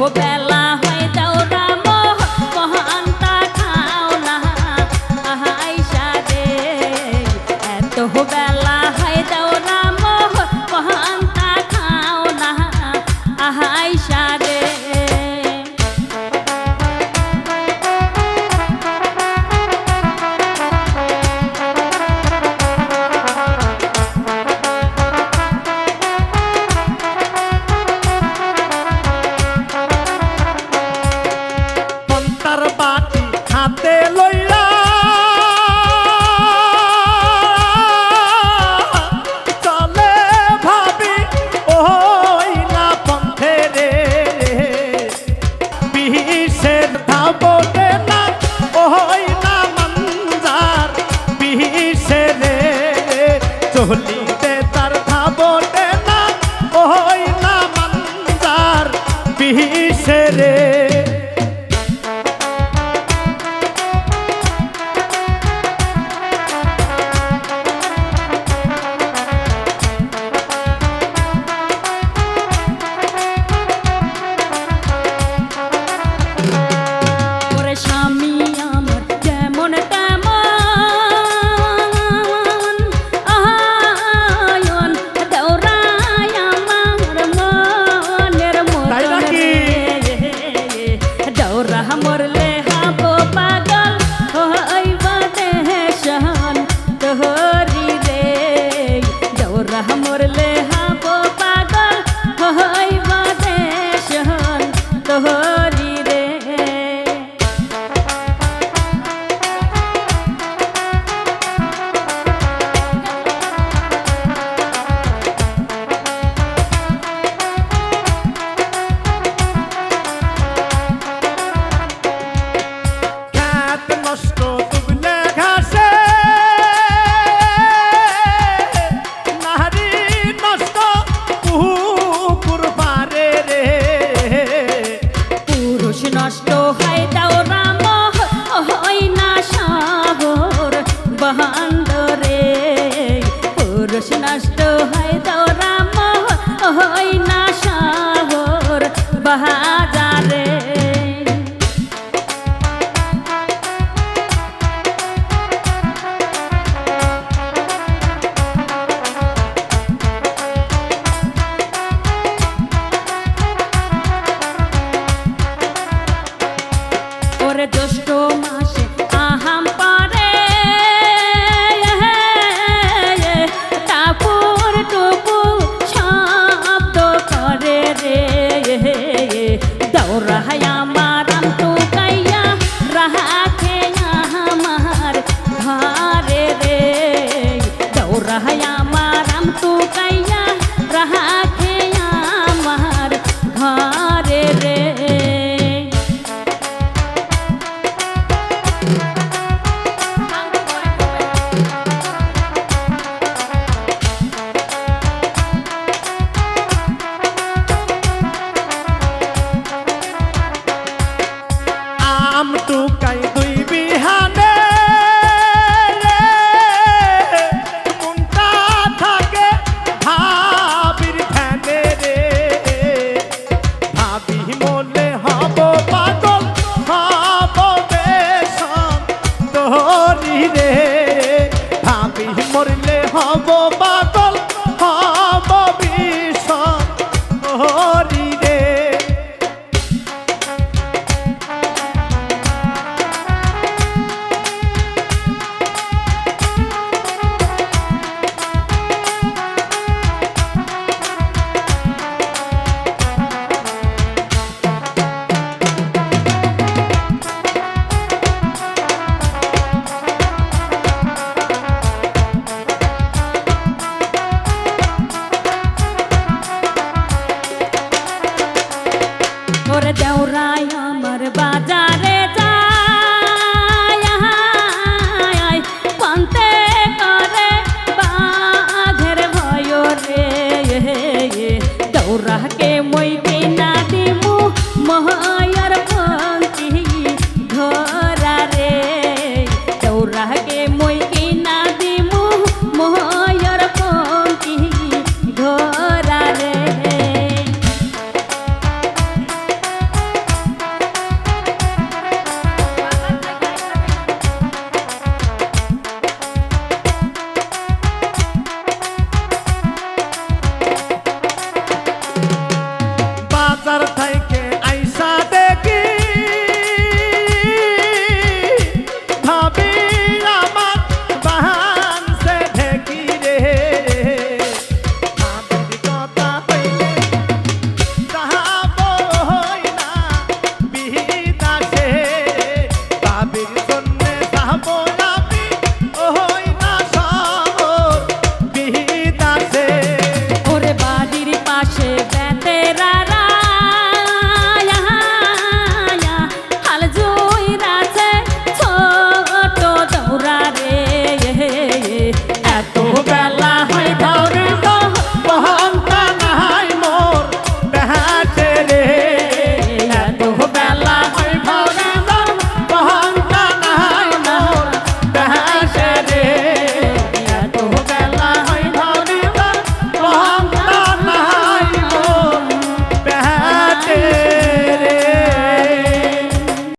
ভোরবেলা হয় দাও রাম মহান্তা খাও না। আহাইসা রে, এত বেলা হয় দাও রাম মহান্তা খাও না। আহাইসা জ্যৈষ্ঠ মাস করি।